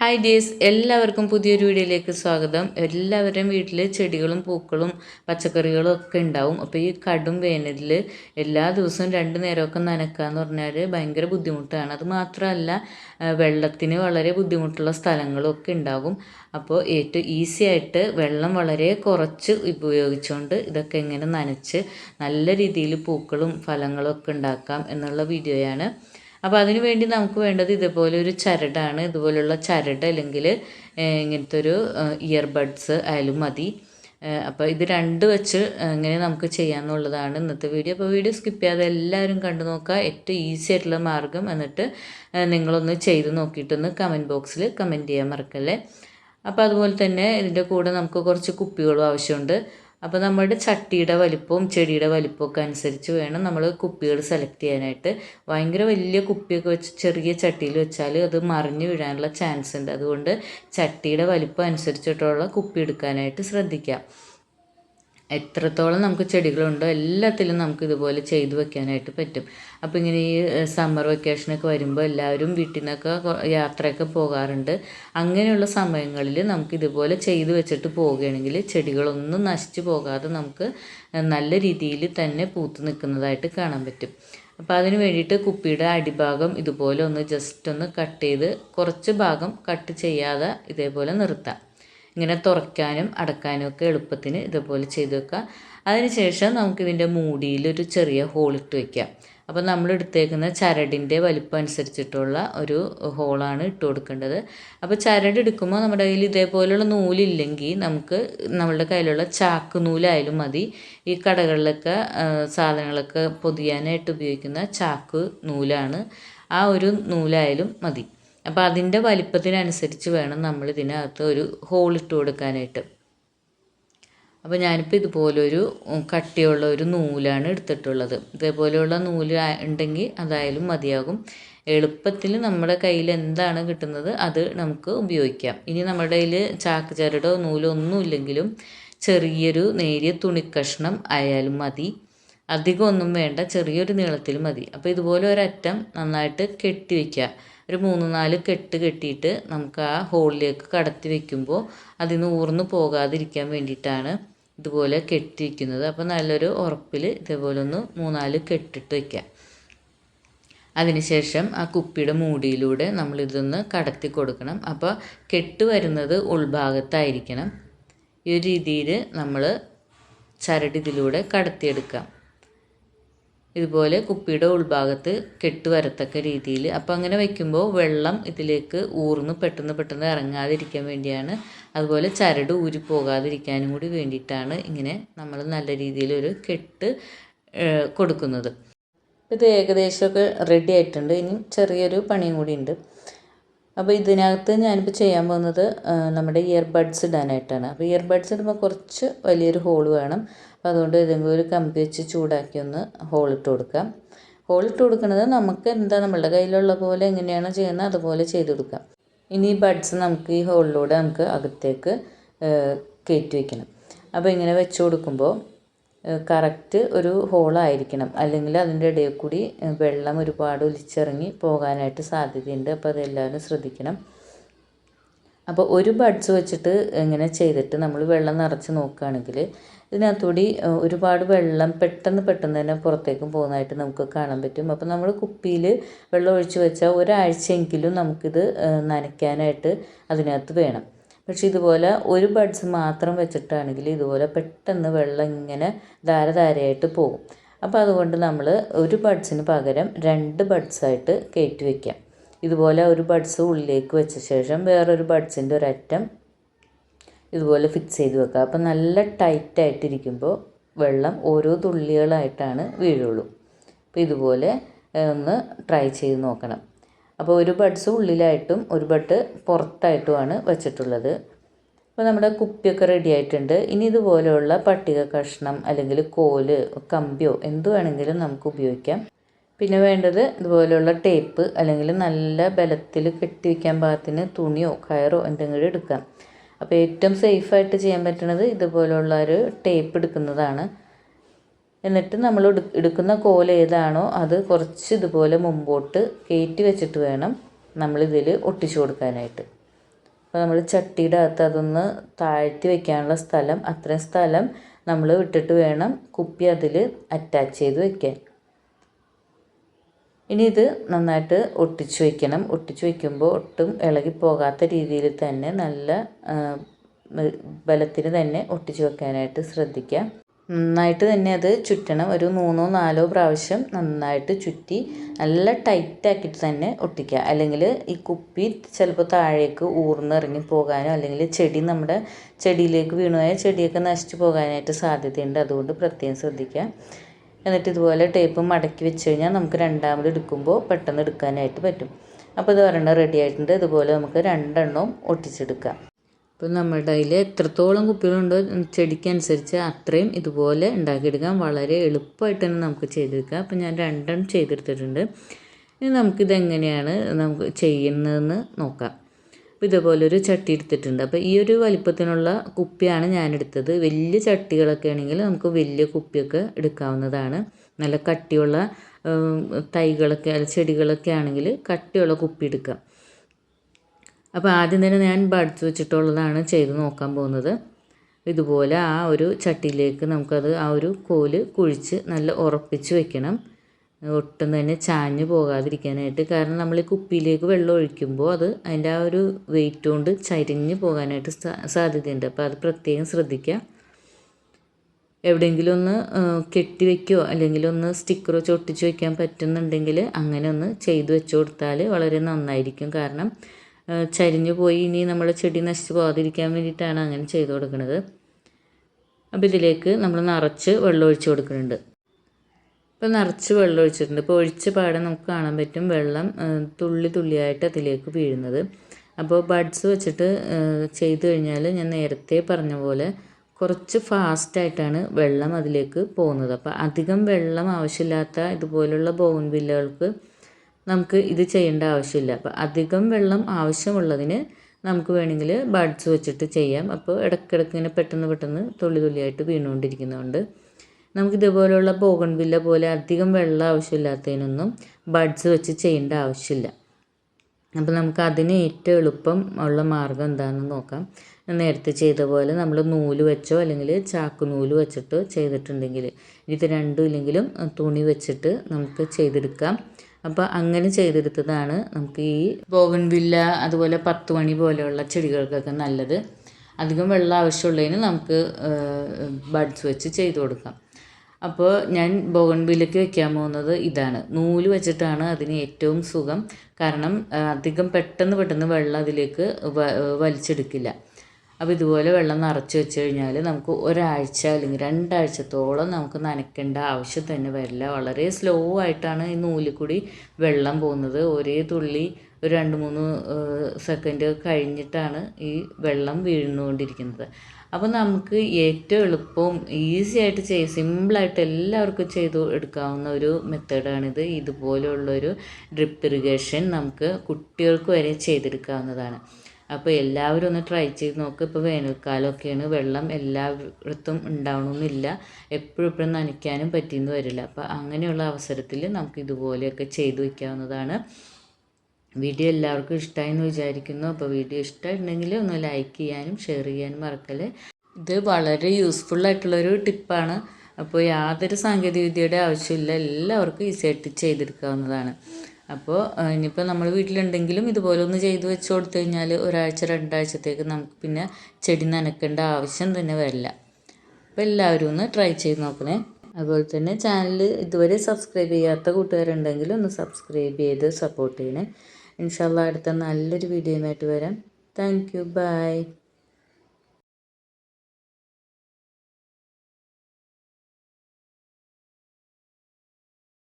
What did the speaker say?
Hi days എല്ലാവർക്കും പുതിയൊരു വീഡിയോയിലേക്ക് സ്വാഗതം. എല്ലാവരുടെയും വീട്ടിൽ ചെടികളും പൂക്കളും പച്ചക്കറികളും ഒക്കെ ഉണ്ടാവും. അപ്പോൾ ഈ കടും വേനലിൽ എല്ലാ ദിവസവും രണ്ട് നേരമൊക്കെ നനക്കുക എന്ന് പറഞ്ഞാൽ ഭയങ്കര ബുദ്ധിമുട്ടാണ്. അത് മാത്രമല്ല വെള്ളത്തിന് വളരെ ബുദ്ധിമുട്ടുള്ള സ്ഥലങ്ങളൊക്കെ ഉണ്ടാകും അപ്പോൾ ഏറ്റവും ഈസി ആയിട്ട് വെള്ളം വളരെ കുറച്ച് ഉപയോഗിച്ചുകൊണ്ട് ഇതൊക്കെ എങ്ങനെ നനച്ച് നല്ല രീതിയിൽ പൂക്കളും ഫലങ്ങളും ഒക്കെ ഉണ്ടാക്കാം എന്നുള്ള വീഡിയോയാണ്. അപ്പോൾ അതിനു വേണ്ടി നമുക്ക് വേണ്ടത് ഇതുപോലെ ഒരു ചരടാണ്. ഇതുപോലുള്ള ചരട് അല്ലെങ്കിൽ ഇങ്ങനത്തെ ഒരു ഇയർബഡ്സ് ആയാലും മതി. അപ്പോൾ ഇത് രണ്ട് വെച്ച് ഇങ്ങനെ നമുക്ക് ചെയ്യാമെന്നുള്ളതാണ് ഇന്നത്തെ വീഡിയോ. അപ്പോൾ വീഡിയോ സ്കിപ്പ് ചെയ്യാതെ എല്ലാവരും കണ്ടു നോക്കുക. ഏറ്റവും ഈസി ആയിട്ടുള്ള മാർഗം എന്നിട്ട് നിങ്ങളൊന്ന് ചെയ്ത് നോക്കിയിട്ടൊന്ന് കമന്റ് ബോക്സിൽ കമന്റ് ചെയ്യാൻ മറക്കല്ലേ? അപ്പോൾ അതുപോലെ തന്നെ ഇതിന്റെ കൂടെ നമുക്ക് കുറച്ച് കുപ്പികളും ആവശ്യമുണ്ട്. അപ്പോൾ നമ്മുടെ ചട്ടിയുടെ വലിപ്പവും ചെടിയുടെ വലിപ്പമൊക്കെ അനുസരിച്ച് വേണം നമ്മൾ കുപ്പികൾ സെലക്ട് ചെയ്യാനായിട്ട്. ഭയങ്കര വലിയ കുപ്പിയൊക്കെ വെച്ച് ചെറിയ ചട്ടിയിൽ വെച്ചാൽ അത് മറിഞ്ഞു വീഴാനുള്ള ചാൻസ് ഉണ്ട്. അതുകൊണ്ട് ചട്ടിയുടെ വലിപ്പം അനുസരിച്ചിട്ടുള്ള കുപ്പി എടുക്കാനായിട്ട് ശ്രദ്ധിക്കാം. എത്രത്തോളം നമുക്ക് ചെടികളുണ്ടോ എല്ലാത്തിലും നമുക്ക് ഇതുപോലെ ചെയ്തു വെക്കാനായിട്ട് പറ്റും. അപ്പോൾ ഇങ്ങനെ ഈ സമ്മർ വെക്കേഷനൊക്കെ വരുമ്പോൾ എല്ലാവരും വീട്ടിൽ നിന്നൊക്കെ യാത്രയൊക്കെ പോകാറുണ്ട്. അങ്ങനെയുള്ള സമയങ്ങളിൽ നമുക്ക് ഇതുപോലെ ചെയ്തു വെച്ചിട്ട് പോവുകയാണെങ്കിൽ ചെടികളൊന്നും നശിച്ചു പോകാതെ നമുക്ക് നല്ല രീതിയിൽ തന്നെ പൂത്ത് നിൽക്കുന്നതായിട്ട് കാണാൻ പറ്റും. അപ്പോൾ അതിന് വേണ്ടിയിട്ട് കുപ്പിയുടെ അടിഭാഗം ഇതുപോലെ ഒന്ന് ജസ്റ്റ് ഒന്ന് കട്ട് ചെയ്ത് കുറച്ച് ഭാഗം കട്ട് ചെയ്യാതെ ഇതേപോലെ നിർത്താം. ഇങ്ങനെ തുറക്കാനും അടക്കാനും ഒക്കെ എളുപ്പത്തിന് ഇതുപോലെ ചെയ്ത് വെക്കാം അതിനുശേഷം നമുക്കിതിന്റെ മൂടിയിൽ ഒരു ചെറിയ ഹോൾ ഇട്ട് വയ്ക്കാം അപ്പോൾ നമ്മൾ എടുത്തേക്കുന്ന ചരടിന്റെ വലിപ്പം അനുസരിച്ചിട്ടുള്ള ഒരു ഹോളാണ് ഇട്ട് കൊടുക്കേണ്ടത്. അപ്പോൾ ചരട് എടുക്കുമ്പോൾ നമ്മുടെ കയ്യിൽ ഇതേപോലെയുള്ള നൂലില്ലെങ്കിൽ നമുക്ക് നമ്മളുടെ കയ്യിലുള്ള ചാക്ക് നൂലായാലും മതി. ഈ കടകളിലൊക്കെ സാധനങ്ങളൊക്കെ പൊതിയാനായിട്ട് ഉപയോഗിക്കുന്ന ചാക്ക് നൂലാണ്. ആ ഒരു നൂലായാലും മതി. അപ്പോൾ അതിന്റെ വലിപ്പത്തിനനുസരിച്ച് വേണം നമ്മൾ ഇതിനകത്ത് ഒരു ഹോൾ ഇട്ട് കൊടുക്കാനായിട്ട്. അപ്പോൾ ഞാനിപ്പോൾ ഇതുപോലൊരു കട്ടിയുള്ള ഒരു നൂലാണ് എടുത്തിട്ടുള്ളത്. ഇതേപോലെയുള്ള നൂൽ ഉണ്ടെങ്കിൽ അതായാലും മതിയാകും. എളുപ്പത്തിൽ നമ്മുടെ കയ്യിൽ എന്താണ് കിട്ടുന്നത് അത് നമുക്ക് ഉപയോഗിക്കാം. ഇനി നമ്മുടെ കയ്യിൽ ചാക്ക് ചരടോ നൂലോ ഒന്നുമില്ലെങ്കിലും ചെറിയൊരു നേരിയ തുണിക്കഷ്ണം ആയാലും മതി. അധികം ഒന്നും വേണ്ട ചെറിയൊരു നീളത്തിൽ മതി. അപ്പോൾ ഇതുപോലെ ഒരറ്റം നന്നായിട്ട് കെട്ടി വയ്ക്കുക ഒരു മൂന്ന് നാല് കെട്ട് കെട്ടിയിട്ട് നമുക്ക് ആ ഹോളിലേക്ക് കടത്തി വയ്ക്കുമ്പോൾ അതിൽ നിന്ന് ഊർന്നു പോകാതിരിക്കാൻ വേണ്ടിയിട്ടാണ് ഇതുപോലെ കെട്ടി വയ്ക്കുന്നത് അപ്പോൾ നല്ലൊരു ഉറപ്പിൽ ഇതേപോലെ ഒന്ന് മൂന്നാൽ കെട്ടിട്ട് വയ്ക്കുക അതിനുശേഷം ആ കുപ്പിയുടെ മൂടിയിലൂടെ നമ്മളിതൊന്ന് കടത്തി കൊടുക്കണം. അപ്പോൾ കെട്ട് വരുന്നത് ഉൾഭാഗത്തായിരിക്കണം. ഈ ഒരു രീതിയിൽ നമ്മൾ ചരടിതിലൂടെ കടത്തിയെടുക്കാം ഇതുപോലെ കുപ്പിയുടെ ഉൾഭാഗത്ത് കെട്ട് വരത്തക്ക രീതിയിൽ. അപ്പോൾ അങ്ങനെ വയ്ക്കുമ്പോൾ വെള്ളം ഇതിലേക്ക് ഊർന്ന് പെട്ടെന്ന് പെട്ടെന്ന് ഇറങ്ങാതിരിക്കാൻ വേണ്ടിയാണ്. അതുപോലെ ചരട് ഊരി പോകാതിരിക്കാനും കൂടി വേണ്ടിയിട്ടാണ് ഇങ്ങനെ നമ്മൾ നല്ല രീതിയിലൊരു കെട്ട് കൊടുക്കുന്നത്. ഇത് ഏകദേശമൊക്കെ റെഡി ആയിട്ടുണ്ട്. ഇനി ചെറിയൊരു പണിയും കൂടി ഉണ്ട്. അപ്പോൾ ഇതിനകത്ത് ഞാനിപ്പോൾ ചെയ്യാൻ പോകുന്നത് നമ്മുടെ ഇയർബഡ്സ് ഇടാനായിട്ടാണ്. അപ്പോൾ ഇയർബഡ്സ് ഇടുമ്പോൾ കുറച്ച് വലിയൊരു ഹോൾ വേണം. അതുകൊണ്ട് ഏതെങ്കിലും ഒരു കമ്പി വെച്ച് ചൂടാക്കി ഒന്ന് ഹോളിട്ട് കൊടുക്കാം. ഹോളിട്ട് കൊടുക്കുന്നത് നമുക്ക് എന്താ നമ്മളുടെ കയ്യിലുള്ള പോലെ എങ്ങനെയാണോ ചെയ്യുന്നത് അതുപോലെ ചെയ്ത് കൊടുക്കാം. ഇനി ഈ ബഡ്സ് നമുക്ക് ഈ ഹോളിലൂടെ നമുക്ക് അകത്തേക്ക് കയറ്റി വയ്ക്കണം അപ്പോൾ ഇങ്ങനെ വെച്ച് കൊടുക്കുമ്പോൾ കറക്റ്റ് ഒരു ഹോളായിരിക്കണം അല്ലെങ്കിൽ അതിന്റെ ഇടയിൽ കൂടി വെള്ളം ഒരുപാട് ഒലിച്ചിറങ്ങി പോകാനായിട്ട് സാധ്യതയുണ്ട്. അപ്പോൾ അതെല്ലാവരും ശ്രദ്ധിക്കണം. അപ്പോൾ ഒരു ബഡ്സ് വെച്ചിട്ട് ഇങ്ങനെ ചെയ്തിട്ട് നമ്മൾ വെള്ളം നിറച്ച് നോക്കുകയാണെങ്കിൽ ഇതിനകത്തുകൂടി ഒരുപാട് വെള്ളം പെട്ടെന്ന് പെട്ടെന്ന് തന്നെ പുറത്തേക്കും പോകുന്നതായിട്ട് നമുക്ക് കാണാൻ പറ്റും. അപ്പോൾ നമ്മൾ കുപ്പിയിൽ വെള്ളം ഒഴിച്ച് വെച്ചാൽ ഒരാഴ്ചയെങ്കിലും നമുക്കിത് നനയ്ക്കാനായിട്ട് അതിനകത്ത് വേണം. പക്ഷെ ഇതുപോലെ ഒരു ബഡ്സ് മാത്രം വെച്ചിട്ടാണെങ്കിൽ ഇതുപോലെ പെട്ടെന്ന് വെള്ളം ഇങ്ങനെ ധാരധാരയായിട്ട് പോകും. അപ്പോൾ അതുകൊണ്ട് നമ്മൾ ഒരു ബഡ്സിന് പകരം രണ്ട് ബഡ്സായിട്ട് കയറ്റി വയ്ക്കാം ഇതുപോലെ ഒരു ബഡ്സ് ഉള്ളിലേക്ക് വെച്ച ശേഷം വേറൊരു ബഡ്സിന്റെ ഒരറ്റം ഇതുപോലെ ഫിക്സ് ചെയ്ത് വെക്കുക. അപ്പം നല്ല ടൈറ്റായിട്ടിരിക്കുമ്പോൾ വെള്ളം ഓരോ തുള്ളികളായിട്ടാണ് വീഴുള്ളൂ. അപ്പോൾ ഇതുപോലെ ഒന്ന് ട്രൈ ചെയ്ത് നോക്കണം. അപ്പോൾ ഒരു ബഡ്സ് ഉള്ളിലായിട്ടും ഒരു ബഡ് പുറത്തായിട്ടുമാണ് വെച്ചിട്ടുള്ളത്. അപ്പോൾ നമ്മുടെ കുപ്പിയൊക്കെ റെഡി ആയിട്ടുണ്ട്. ഇനി ഇതുപോലെയുള്ള പട്ടിക കഷ്ണം അല്ലെങ്കിൽ കോൽ കമ്പിയോ എന്ത് വേണമെങ്കിലും നമുക്ക് ഉപയോഗിക്കാം. പിന്നെ വേണ്ടത് ഇതുപോലെയുള്ള ടേപ്പ് അല്ലെങ്കിൽ നല്ല ബലത്തിൽ കെട്ടി വയ്ക്കാൻ പാകത്തിന് തുണിയോ കയറോ എന്തെങ്കിലും എടുക്കാം അപ്പോൾ ഏറ്റവും സേഫായിട്ട് ചെയ്യാൻ പറ്റുന്നത് ഇതുപോലെയുള്ള ഒരു ടേപ്പ് എടുക്കുന്നതാണ്. എന്നിട്ട് നമ്മൾ എടുക്കുന്ന കോല ഏതാണോ അത് കുറച്ച് ഇതുപോലെ മുമ്പോട്ട് കയറ്റി വെച്ചിട്ട് വേണം നമ്മളിതിൽ ഒട്ടിച്ചു കൊടുക്കാനായിട്ട്. അപ്പോൾ നമ്മൾ ചട്ടിയുടെ അകത്ത് അതൊന്ന് താഴ്ത്തി വെക്കാനുള്ള സ്ഥലം അത്രയും സ്ഥലം നമ്മൾ വിട്ടിട്ട് വേണം കുപ്പി അതിൽ അറ്റാച്ച് ചെയ്ത് വെക്കാൻ. ഇനി ഇത് നന്നായിട്ട് ഒട്ടിച്ച് വയ്ക്കണം ഒട്ടിച്ച് വയ്ക്കുമ്പോൾ ഒട്ടും ഇളകി പോകാത്ത രീതിയിൽ തന്നെ നല്ല ബലത്തിന് തന്നെ ഒട്ടിച്ച് വെക്കാനായിട്ട് ശ്രദ്ധിക്കുക നന്നായിട്ട് തന്നെ അത് ചുറ്റണം. ഒരു മൂന്നോ നാലോ പ്രാവശ്യം നന്നായിട്ട് ചുറ്റി നല്ല ടൈറ്റാക്കിയിട്ട് തന്നെ ഒട്ടിക്കുക. അല്ലെങ്കിൽ ഈ കുപ്പി ചിലപ്പോൾ താഴേക്ക് ഊർന്നിറങ്ങി പോകാനോ അല്ലെങ്കിൽ ചെടി നമ്മുടെ ചെടിയിലേക്ക് വീണുപോയാൽ ചെടിയൊക്കെ നശിച്ചു പോകാനായിട്ട് സാധ്യതയുണ്ട്. അതുകൊണ്ട് പ്രത്യേകം ശ്രദ്ധിക്കുക. എന്നിട്ട് ഇതുപോലെ ടേപ്പ് മടക്കി വെച്ച് കഴിഞ്ഞാൽ നമുക്ക് രണ്ടാമത് എടുക്കുമ്പോൾ പെട്ടെന്ന് എടുക്കാനായിട്ട് പറ്റും. അപ്പോൾ ഇത് ഒരെണ്ണം റെഡി ആയിട്ടുണ്ട്. ഇതുപോലെ നമുക്ക് രണ്ടെണ്ണവും ഒട്ടിച്ചെടുക്കാം. അപ്പോൾ നമ്മുടെ കയ്യിൽ എത്രത്തോളം കുപ്പികളുണ്ടോ ചെടിക്കനുസരിച്ച് അത്രയും ഇതുപോലെ ഉണ്ടാക്കിയെടുക്കാം. വളരെ എളുപ്പമായിട്ട് തന്നെ നമുക്ക് ചെയ്തെടുക്കാം. അപ്പോൾ ഞാൻ രണ്ടെണ്ണം ചെയ്തെടുത്തിട്ടുണ്ട്. ഇനി നമുക്കിതെങ്ങനെയാണ് നമുക്ക് ചെയ്യുന്നതെന്ന് നോക്കാം. അപ്പോൾ ഇതുപോലെ ഒരു ചട്ടി എടുത്തിട്ടുണ്ട്. അപ്പോൾ ഈ ഒരു വലിപ്പത്തിനുള്ള കുപ്പിയാണ് ഞാൻ എടുത്തത് വലിയ ചട്ടികളൊക്കെ ആണെങ്കിൽ നമുക്ക് വലിയ കുപ്പിയൊക്കെ എടുക്കാവുന്നതാണ്. നല്ല കട്ടിയുള്ള തൈകളൊക്കെ ചെടികളൊക്കെ ആണെങ്കിൽ കട്ടിയുള്ള കുപ്പി എടുക്കാം. അപ്പോൾ ആദ്യം തന്നെ ഞാൻ ബഡ്സ് വെച്ചിട്ടുള്ളതാണ് ചെയ്ത് നോക്കാൻ പോകുന്നത്. ഇതുപോലെ ആ ഒരു ചട്ടിയിലേക്ക് നമുക്കത് ആ ഒരു കോൽ കുഴിച്ച് നല്ല ഉറപ്പിച്ച് വെക്കണം. ഒട്ടും തന്നെ ചാഞ്ഞു പോകാതിരിക്കാനായിട്ട്. കാരണം നമ്മൾ ഈ കുപ്പിയിലേക്ക് വെള്ളം ഒഴിക്കുമ്പോൾ അത് അതിന്റെ ആ ഒരു വെയിറ്റ് കൊണ്ട് ചരിഞ്ഞ് പോകാനായിട്ട് സാധ്യതയുണ്ട്. അപ്പോൾ അത് പ്രത്യേകം ശ്രദ്ധിക്കുക എവിടെയെങ്കിലും ഒന്ന് കെട്ടി വയ്ക്കുകയോ അല്ലെങ്കിൽ ഒന്ന് സ്റ്റിക്കറോ ചൊട്ടിച്ച് വയ്ക്കാൻ പറ്റുന്നുണ്ടെങ്കിൽ അങ്ങനെ ഒന്ന് ചെയ്ത് വെച്ച് കൊടുത്താൽ വളരെ നന്നായിരിക്കും. കാരണം ചരിഞ്ഞു പോയി ഇനി നമ്മൾ ചെടി നശിച്ച് പോകാതിരിക്കാൻ വേണ്ടിയിട്ടാണ് അങ്ങനെ ചെയ്തു കൊടുക്കുന്നത് അപ്പോൾ ഇതിലേക്ക് നമ്മൾ നിറച്ച് വെള്ളം ഒഴിച്ചു കൊടുക്കുന്നുണ്ട്. ഇപ്പോൾ നിറച്ച് വെള്ളം ഒഴിച്ചിട്ടുണ്ട്. ഇപ്പോൾ ഒഴിച്ച പാടെ നമുക്ക് കാണാൻ പറ്റും വെള്ളം തുള്ളി തുള്ളിയായിട്ട് അതിലേക്ക് വീഴുന്നത്. അപ്പോൾ ബഡ്സ് വെച്ചിട്ട് ചെയ്തു കഴിഞ്ഞാൽ ഞാൻ നേരത്തെ പറഞ്ഞ പോലെ കുറച്ച് ഫാസ്റ്റായിട്ടാണ് വെള്ളം അതിലേക്ക് പോകുന്നത്. അപ്പോൾ അധികം വെള്ളം ആവശ്യമില്ലാത്ത ഇതുപോലുള്ള ബോൺ വില്ലകൾക്ക് നമുക്ക് ഇത് ചെയ്യേണ്ട ആവശ്യമില്ല. അപ്പോൾ അധികം വെള്ളം ആവശ്യമുള്ളതിന് നമുക്ക് വേണമെങ്കിൽ ബഡ്സ് വെച്ചിട്ട് ചെയ്യാം. അപ്പോൾ ഇടയ്ക്കിടയ്ക്ക് ഇങ്ങനെ പെട്ടെന്ന് പെട്ടെന്ന് തുള്ളി തുള്ളിയായിട്ട് വീണുകൊണ്ടിരിക്കുന്നതുകൊണ്ട്. നമുക്ക് ഇതുപോലുള്ള വില്ല പോലെ അധികം വെള്ളം ആവശ്യമില്ലാത്തതിനൊന്നും ബഡ്സ് വെച്ച് ചെയ്യേണ്ട ആവശ്യമില്ല. അപ്പോൾ നമുക്ക് അതിന് ഏറ്റവും എളുപ്പം ഉള്ള മാർഗം എന്താണെന്ന് നോക്കാം. നേരത്തെ ചെയ്ത പോലെ നമ്മൾ നൂൽ വെച്ചോ അല്ലെങ്കിൽ ചാക്ക് നൂൽ വെച്ചിട്ടോ ചെയ്തിട്ടുണ്ടെങ്കിൽ ഇത് രണ്ടും ഇല്ലെങ്കിലും തുണി വെച്ചിട്ട് നമുക്ക് ചെയ്തെടുക്കാം. അപ്പോൾ അങ്ങനെ ചെയ്തെടുത്തതാണ് നമുക്ക് ഈ ബോഗൺവില്ല അതുപോലെ പത്ത് മണി പോലെയുള്ള ചെടികൾക്കൊക്കെ നല്ലത്. അധികം വെള്ളം ആവശ്യമുള്ളതിന് നമുക്ക് ബഡ്സ് വെച്ച് ചെയ്തു കൊടുക്കാം. അപ്പോൾ ഞാൻ ബോഗൺവില്ലയ്ക്ക് വെക്കാൻ പോകുന്നത് ഇതാണ്. നൂൽ വെച്ചിട്ടാണ് അതിന് ഏറ്റവും സുഖം. കാരണം അധികം പെട്ടെന്ന് പെട്ടെന്ന് വെള്ളം അതിലേക്ക് വലിച്ചെടുക്കില്ല. അപ്പോൾ ഇതുപോലെ വെള്ളം നിറച്ച് വെച്ച് കഴിഞ്ഞാൽ നമുക്ക് ഒരാഴ്ച അല്ലെങ്കിൽ രണ്ടാഴ്ചത്തോളം നമുക്ക് നനയ്ക്കേണ്ട ആവശ്യം തന്നെ വരില്ല. വളരെ സ്ലോ ആയിട്ടാണ് ഈ നൂലിൽ കൂടി വെള്ളം പോകുന്നത്. ഒരേ തുള്ളി ഒരു രണ്ട് മൂന്ന് സെക്കൻഡ് കഴിഞ്ഞിട്ടാണ് ഈ വെള്ളം വീഴുന്നുകൊണ്ടിരിക്കുന്നത് അപ്പോൾ നമുക്ക് ഏറ്റവും എളുപ്പവും ഈസി ആയിട്ട് ചെയ്ത് സിമ്പിളായിട്ട് എല്ലാവർക്കും ചെയ്ത് എടുക്കാവുന്ന ഒരു മെത്തേഡാണിത് ഇതുപോലെയുള്ളൊരു ഡ്രിപ്പ് ഇറിഗേഷൻ നമുക്ക് കുട്ടികൾക്ക് വരെ ചെയ്തെടുക്കാവുന്നതാണ്. അപ്പോൾ എല്ലാവരും ഒന്ന് ട്രൈ ചെയ്ത് നോക്കുക ഇപ്പോൾ വേനൽക്കാലമൊക്കെയാണ്. വെള്ളം എല്ലായിടത്തും ഉണ്ടാവണമെന്നില്ല എപ്പോഴും എപ്പോഴും നനയ്ക്കാനും പറ്റിയെന്ന് വരില്ല. അപ്പോൾ അങ്ങനെയുള്ള അവസരത്തിൽ നമുക്ക് ഇതുപോലെയൊക്കെ ചെയ്തു വയ്ക്കാവുന്നതാണ് വീഡിയോ എല്ലാവർക്കും ഇഷ്ടമായി എന്ന് വിചാരിക്കുന്നു. അപ്പോൾ വീഡിയോ ഇഷ്ടമുണ്ടെങ്കിൽ ഒന്ന് ലൈക്ക് ചെയ്യാനും ഷെയർ ചെയ്യാനും മറക്കല്ലേ. ഇത് വളരെ യൂസ്ഫുൾ ആയിട്ടുള്ളൊരു ടിപ്പാണ് അപ്പോൾ യാതൊരു സാങ്കേതികവിദ്യയുടെ ആവശ്യമില്ല. എല്ലാവർക്കും ഈസിയായിട്ട് ചെയ്തെടുക്കാവുന്നതാണ്. അപ്പോൾ ഇനിയിപ്പോൾ നമ്മൾ വീട്ടിലുണ്ടെങ്കിലും ഇതുപോലെ ഒന്ന് ചെയ്തു വെച്ച് കൊടുത്തു കഴിഞ്ഞാൽ ഒരാഴ്ച രണ്ടാഴ്ചത്തേക്ക് നമുക്ക് പിന്നെ ചെടി നനക്കേണ്ട ആവശ്യം തന്നെ വരില്ല. അപ്പോൾ എല്ലാവരും ഒന്ന് ട്രൈ ചെയ്ത് നോക്കണേ. അതുപോലെ തന്നെ ചാനൽ ഇതുവരെ സബ്സ്ക്രൈബ് ചെയ്യാത്ത കൂട്ടുകാരുണ്ടെങ്കിൽ ഒന്ന് സബ്സ്ക്രൈബ് ചെയ്ത് സപ്പോർട്ട് ചെയ്യണേ. ഇൻഷാല്ല അടുത്ത നല്ലൊരു വീഡിയോയുമായിട്ട് വരാം. Thank you by